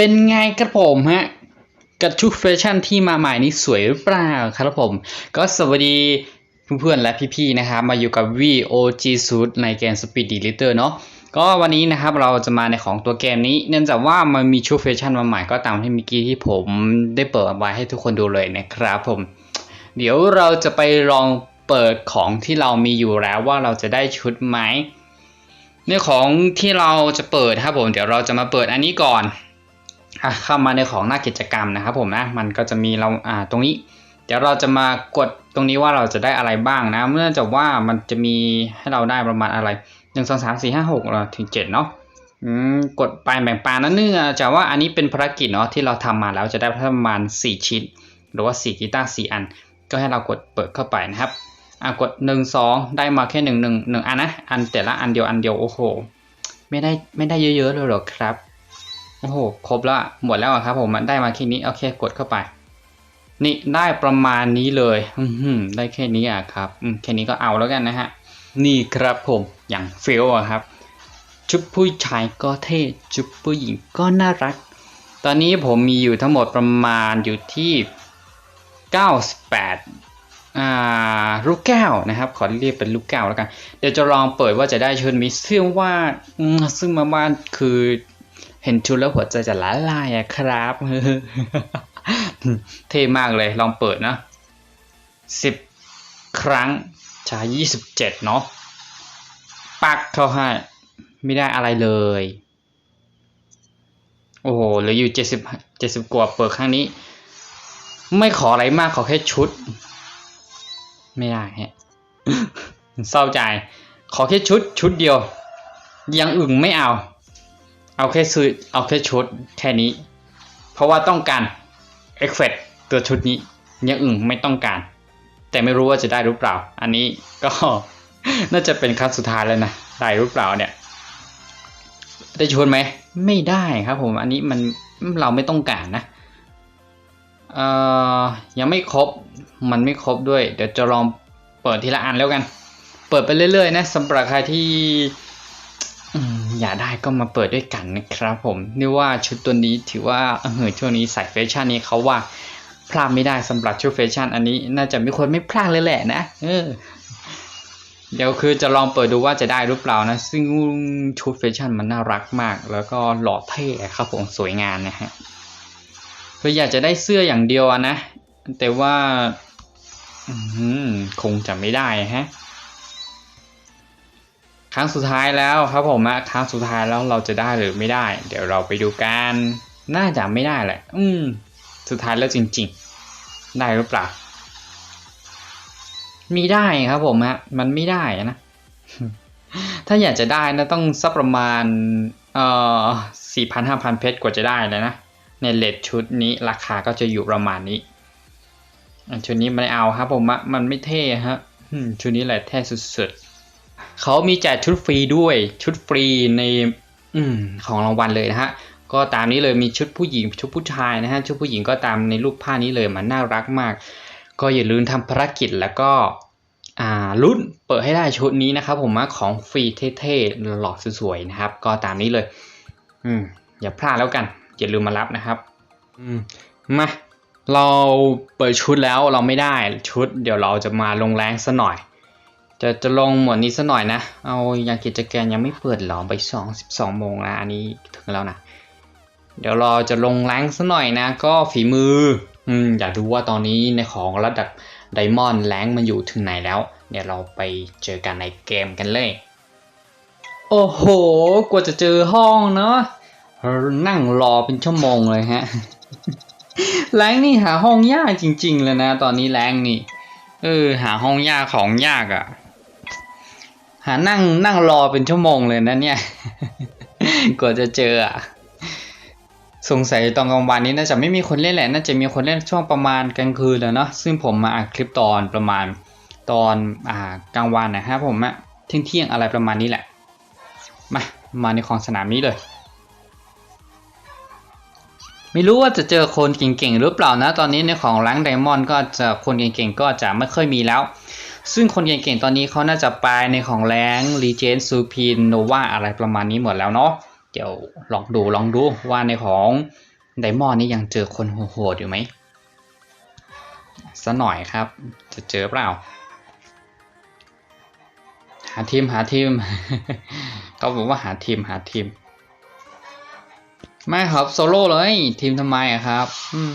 เป็นไงครับผมฮะกับชุดแฟชั่นที่มาใหม่นี้สวยหรือเปล่าครับผม ก็สวัสดีเพื่อนๆและพี่ๆนะครับมาอยู่กับ VOG Suit ในเกม Speed Deleter เนาะก็วันนี้นะครับเราจะมาในของตัวเกมนี้ เนื่องจากว่ามันมีชุดแฟชั่นมาใหม่ก็ตามที่เมื่อกี้ที่ผมได้เปิดไว้ให้ทุกคนดูเลยนะครับผม เดี๋ยวเราจะไปลองเปิดของที่เรามีอยู่แล้วว่าเราจะได้ชุดไหมในของที่เราจะเปิดครับผม เดี๋ยวเราจะมาเปิดอันนี้ก่อน เข้ามาในของหน้ากิจกรรมนะครับผมนะมันก็จะมีเราอ่าตรงนี้ เดี๋ยวเราจะมากดตรงนี้ว่าเราจะได้อะไรบ้างนะ เมื่อจากว่ามันจะมีให้เราได้ประมาณอะไรหนึ่งสองสามสี่ห้าหกถึงเจ็ดเนาะกดไปแบ่งปันนั่นเนื่องจากว่าอันนี้เป็นภารกิจเนาะที่เราทำมาแล้วจะได้ประมาณสี่ชิ้น หรือว่าสี่กีตาร์สี่อัน ก็ให้เรากดเปิดเข้าไปนะครับอะกดหนึ่งสองได้มาแค่หนึ่งหนึ่งหนึ่งอันนะ อันแต่ละอันเดียวอันเดียวโอ้โห ไม่ได้ไม่ได้เยอะๆเลยหรอกครับ โอ้โหครบแล้วอะหมดแล้วครับผมมันได้มาแค่นี้โอเคกดเข้าไป นี่ได้ประมาณนี้เลยอืได้แค่นี้อะครับแค่นี้ก็เอาแล้วกันนะฮะนี่ครับผมอย่างเฟลอะครับ ชุดผู้ชายก็เท่ชุดผู้หญิงก็น่ารัก ตอนนี้ผมมีอยู่ทั้งหมดประมาณอยู่ที่ 98อ่าลูกแก้วนะครับ ขอเรียกเป็นลูกแก้วแล้วกัน เดี๋ยวจะลองเปิดว่าจะได้ชุดมิซึ่งว่าซึ่งมาบ้านคือ เห็นชุดแล้วหัวใจจะละลายอะครับ เท่มากเลยลองเปิดนะสิบครั้งชายี่สิบเจ็ดเนาะปักเข้าให้ไม่ได้อะไรเลย โอ้โหเหลืออยู่เจ็ดสิบเจ็ดสิบกว่าเปิดครั้งนี้ ไม่ขออะไรมากขอแค่ชุด ไม่ได้ฮะเศร้าใจ ขอแค่ชุดชุดเดียว ยังอื่นไม่เอา เอาแค่ซื้อเอาแค่ชุดแค่นี้ เพราะว่าต้องการเอฟเฟกตัวชุดนี้อยังอื่นไม่ต้องการ แต่ไม่รู้ว่าจะได้หรือเปล่า อันนี้ก็น่าจะเป็นครั้งสุดท้ายแล้วนะได้หรือเปล่าเนี่ยได้ชุดไหมไม่ได้ครับผมอันนี้มันเราไม่ต้องการนะเอ่อยังไม่ครบมันไม่ครบด้วย เดี๋ยวจะลองเปิดทีละอันแล้วกัน เปิดไปเรื่อยๆนะสำหรับใครที่ อยากได้ก็มาเปิดด้วยกันนะครับผมนี่ว่าชุดตัวนี้ถือว่าเออช่วงนี้ใส่แฟชั่นนี้เขาว่าพลาดไม่ได้สำหรับชุดแฟชั่น อันนี้น่าจะมีคนไม่พลาดเลยแหละนะเออเดี๋ยวคือจะลองเปิดดูว่าจะได้หรือเปล่านะ ซึ่งชุดแฟชั่นมันน่ารักมาก แล้วก็หล่อเท่ครับผมสวยงามนะฮะคืออยากจะได้เสื้ออย่างเดียวนะ แต่ว่าอืคงจะไม่ได้ฮะ ครั้งสุดท้ายแล้วครับผมอะครั้งสุดท้ายแล้วเราจะได้หรือไม่ได้ เดี๋ยวเราไปดูกันน่าจะไม่ได้แหละ อืม สุดท้ายแล้วจริง ๆ ได้หรือเปล่า มีได้ครับผมฮะ มันไม่ได้นะ ถ้าอยากจะได้นะต้องสักประมาณ เอ่อสี่พันห้าพันเพชรกว่าจะได้เลยนะ ในเลทชุดนี้ราคาก็จะอยู่ประมาณนี้ชุดนี้ไม่เอาครับผมอะมันไม่เท่ฮะชุดนี้แหละเท่สุดๆ เขามีแจกชุดฟรีด้วยชุดฟรีในอืมของรางวัลเลยนะฮะก็ตามนี้เลยมีชุดผู้หญิงชุดผู้ชายนะฮะชุดผู้หญิงก็ตามในรูปผ้านี้เลยมันน่ารักมาก ก็อย่าลืมทำภารกิจแล้วก็อ่ารุ่นเปิดให้ได้ชุดนี้นะครับ ผมว่าของฟรีเท่ๆหล่อสวยๆนะครับ ก็ตามนี้เลย อืม อย่าพลาดแล้วกัน อย่าลืมมารับนะครับ อืมมาเราเปิดชุดแล้วเราไม่ได้ชุด เดี๋ยวเราจะมาลงแรงซะหน่อย จะจะลงหมวดนี้ซะหน่อยนะ เอายังกิจการยังไม่เปิดหรอไปสองสิบสองโมงนะอันนี้ถึงแล้วนะ เดี๋ยวเราจะลงแรงซะหน่อยนะ ก็ฝีมือ อืมอยากดูว่าตอนนี้ในของระดับไดมอนด์แรงมันอยู่ถึงไหนแล้ว เดี๋ยวเราไปเจอกันในเกมกันเลย โอ้โห กว่าจะเจอห้องเนาะนั่งรอเป็นชั่วโมงเลยฮะ แรงนี่หาห้องยากจริง ๆ เลยนะ ตอนนี้แรงนี่ เออ หาห้องยากของยากอะ่ะ หานั่งนั่งรอเป็นชั่วโมงเลยนะเนี่ย กว่าจะเจออะสงสัยตอนกลางวันนี้น่าจะไม่มีคนเล่นแหละ น่าจะมีคนเล่นช่วงประมาณกลางคืนแล้วเนาะ ซึ่งผมมาอัดคลิปตอนประมาณตอนอ่ากลางวันนะครับผมอะเที่ยงเที่ยงอะไรประมาณนี้แหละ มา มาในของสนามนี้เลย ไม่รู้ว่าจะเจอคนเก่งๆหรือเปล่านะ ตอนนี้ในของแรงไดมอนด์ก็จะคนเก่งๆก็จะไม่ค่อยมีแล้ว ซึ่งคนเก่งๆตอนนี้เขาน่าจะไปในของแรงรีเจนซูพีนโนวาอะไรประมาณนี้หมดแล้วเนาะเดี๋ยวลองดูลองดูว่าในของไดมอนนี่ยังเจอคนโหดๆอยู่ไหมสักหน่อยครับ จะเจอเปล่า หาทีมหาทีมเขาบอกว่าหาทีมหาทีมไม่ครับโซโล่เลยทีมทำไมอะครับ อืม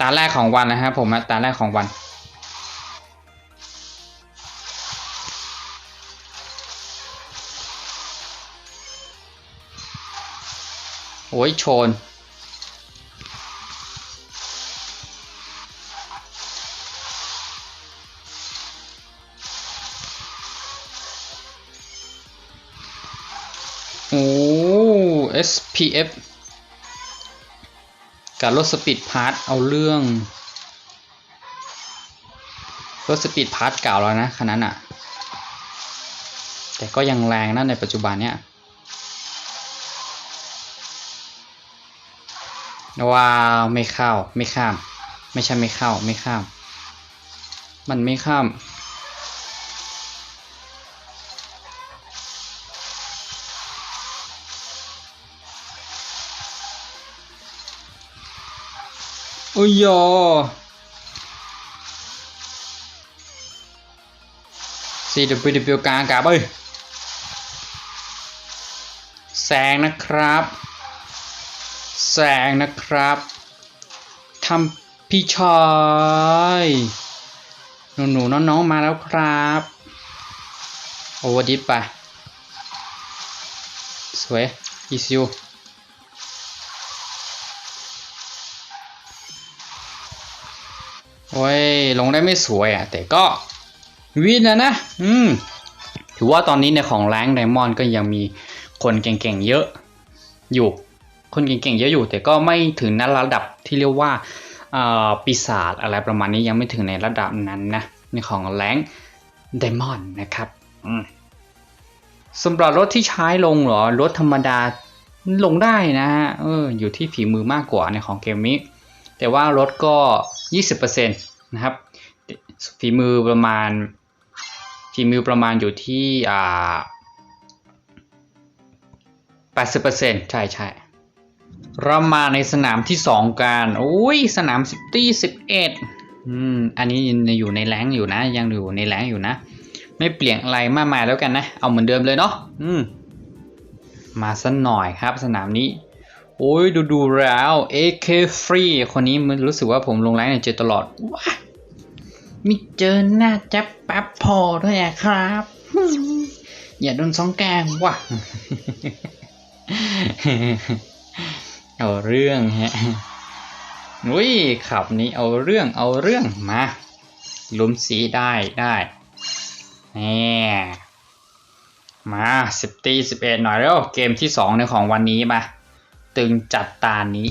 ตาแรกของวันนะครับผมตาแรกของวัน โอ้ยโชน โอ้ SPF การลดสปีดพาร์ทเอาเรื่องลดสปีดพาร์ทเก่าแล้วนะคันนั้นอะแต่ก็ยังแรงนะในปัจจุบันเนี้ยว้าวไม่เข้าไม่ข้าม ไม่ใช่ไม่เข้าไม่ข้าม มันไม่ข้าม อ้ยยอซีดบิวกลางกาบเอ้ยแซงนะครับแซงนะครับทำพี่ชายหนูหนูน้องๆมาแล้วครับโอเวอร์ดิฟไปสวยอีซิว โอ้ยลงได้ไม่สวยอะ แต่ก็วินนะนะ อืม ถือว่าตอนนี้ในของแรงไดมอนด์ก็ยังมีคนเก่งๆเยอะอยู่ คนเก่งๆเยอะอยู่ แต่ก็ไม่ถึงนั้นระดับที่เรียกว่าอ่าปีศาจอะไรประมาณนี้ยังไม่ถึงในระดับนั้นนะ ในของแรงไดมอนด์นะครับสำหรับรถที่ใช้ลงเหรอ รถธรรมดาลงได้นะฮะอออยู่ที่ฝีมือมากกว่าในของเกมนี้ แต่ว่ารถก็ 20% นะครับฝีมือประมาณฝีมือประมาณอยู่ที่อ่า80%ใช่ใช่เรามาในสนามที่ 2กันโอ้ยสนามซิบตี้11อืมอันนี้ยังอยู่ในแรงอยู่นะ ยังอยู่ในแรงอยู่นะ ไม่เปลี่ยนอะไรมากมายแล้วกันนะ เอาเหมือนเดิมเลยเนาะอืมมาสักหน่อยครับสนามนี้ โอ้ยดูดูแล้ว AK Free คนนี้มันรู้สึกว่าผมลงไลน์ในเจอตลอดว้ามีเจอหน้าจับปั๊บพอด้วยอครับ อย่าโดนสองแกงว่ะเอาเรื่องฮะอุ้ยขับนี้เอาเรื่องเอาเรื่องมาลุ้มสีได้ได้แน่มาสิบตีสิบเอ็ดหน่อยแล้วเกมที่สองในของวันนี้มา ตึงจัดตานี้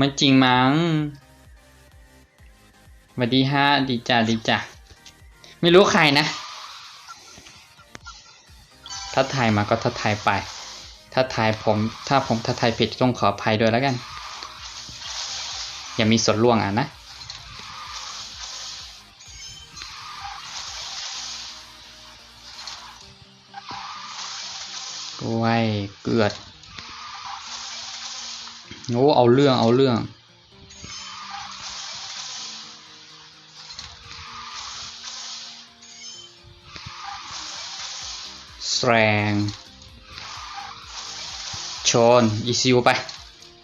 มันจริงมั้งสวัสดีฮะดีจ้ะดีจ้ะไม่รู้ใครนะ ถ้าทายมาก็ถ้าทายไป ถ้าทายผม ถ้าผมถ้าทายผิดต้องขออภัยด้วยแล้วกัน อย่ามีส่วนล่วงอะนะ ไว้เกือดโอ้เอาเรื่องเอาเรื่อง แรงชน ECU ไป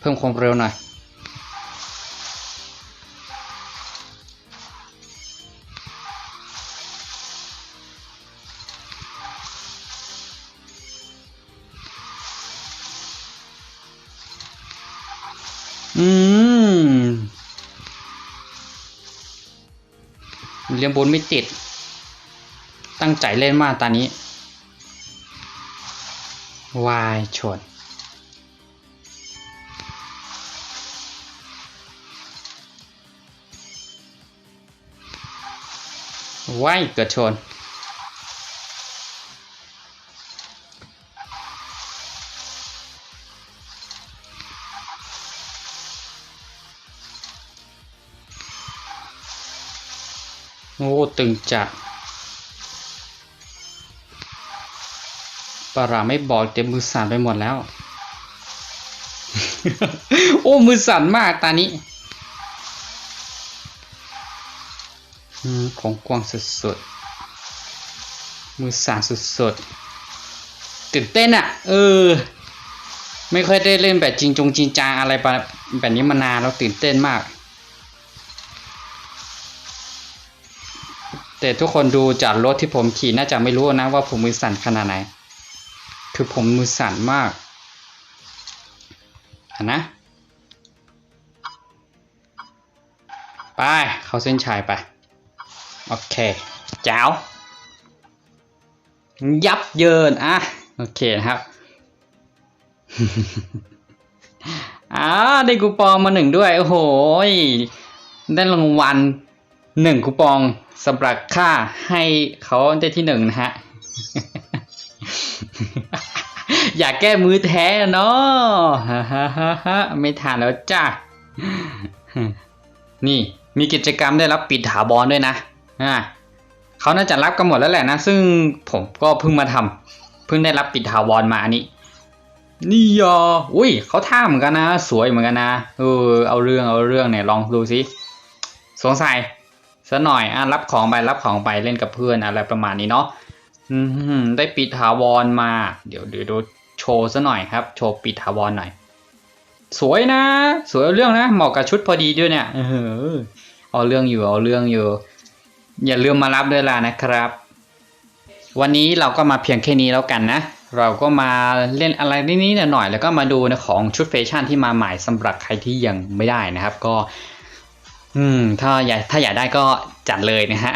เพิ่มความเร็วหน่อย เลี้ยงบนไม่ติด ตั้งใจเล่นมากตอนนี้ วายชนวายเกิดชน โอ้ตึงจัดปราไม่บอกเต็มมือสั่นไปหมดแล้ว โอ้มือสั่นมากตานี้ของกวางสุดๆ มือสั่นสุดๆ ตื่นเต้นอะ่ะ เออ ไม่ค่อยได้เล่นแบบจริงจงจริงจังอะไรแบบนี้มานานเราตื่นเต้นมาก แต่ทุกคนดูจากรถที่ผมขี่น่าจะไม่รู้นะว่าผมมือสั่นขนาดไหน คือผมมือสั่นมากนะ ไป เขาเส้นชัยไป โอเคแจ๋วยับเยิน อะ โอเคนะครับอ่าได้คูปองมาหนึ่งด้วย โอ้โห ได้รางวัล หนึ่งคูปองสำหรับค่าให้เขาได้ที่หนึ่งนะฮะ อยากแก้มือแท้เนาะไม่ทานแล้วจ้านี่มีกิจกรรมได้รับปิดถาวรด้วยนะอ่าเขาน่าจะรับกันหมดแล้วแหละนะ ซึ่งผมก็เพิ่งมาทำเพิ่งได้รับปิดถาวรมาอันนี้นี่ยออุ้ยเขาท่าเหมือนกันนะ สวยเหมือนกันนะ เออ เอาเรื่องเอาเรื่องเนี่ยลองดูสิ สงสัย ซะหน่อยอะรับของไปรับของไปเล่นกับเพื่อนอะไรประมาณนี้เนาะอืมได้ปิดถาวรมา เดี๋ยวเดี๋ยวดูโชว์ซะหน่อยครับ โชว์ปิดถาวรหน่อย สวยนะ สวยเรื่องนะ เหมาะกับชุดพอดีด้วยเนี่ยเออเอาเรื่องอยู่เอาเรื่องอยู่ อย่าลืมมารับด้วยล่ะนะครับ วันนี้เราก็มาเพียงแค่นี้แล้วกันนะเราก็มาเล่นอะไรนิดๆหน่อยๆแล้วก็มาดูในของชุดแฟชั่นที่มาใหม่สำหรับใครที่ยังไม่ได้นะครับ ก็ อืม ถ้าอยากถ้าอยากได้ก็จัดเลยนะฮะ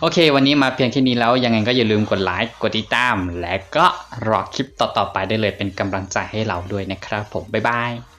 โอเค วันนี้มาเพียงแค่นี้แล้วยังไงก็อย่าลืมกดไลค์กดติดตาม และก็รอคลิปต่อๆไปได้เลยเป็นกำลังใจให้เราด้วยนะครับผม บ๊ายบาย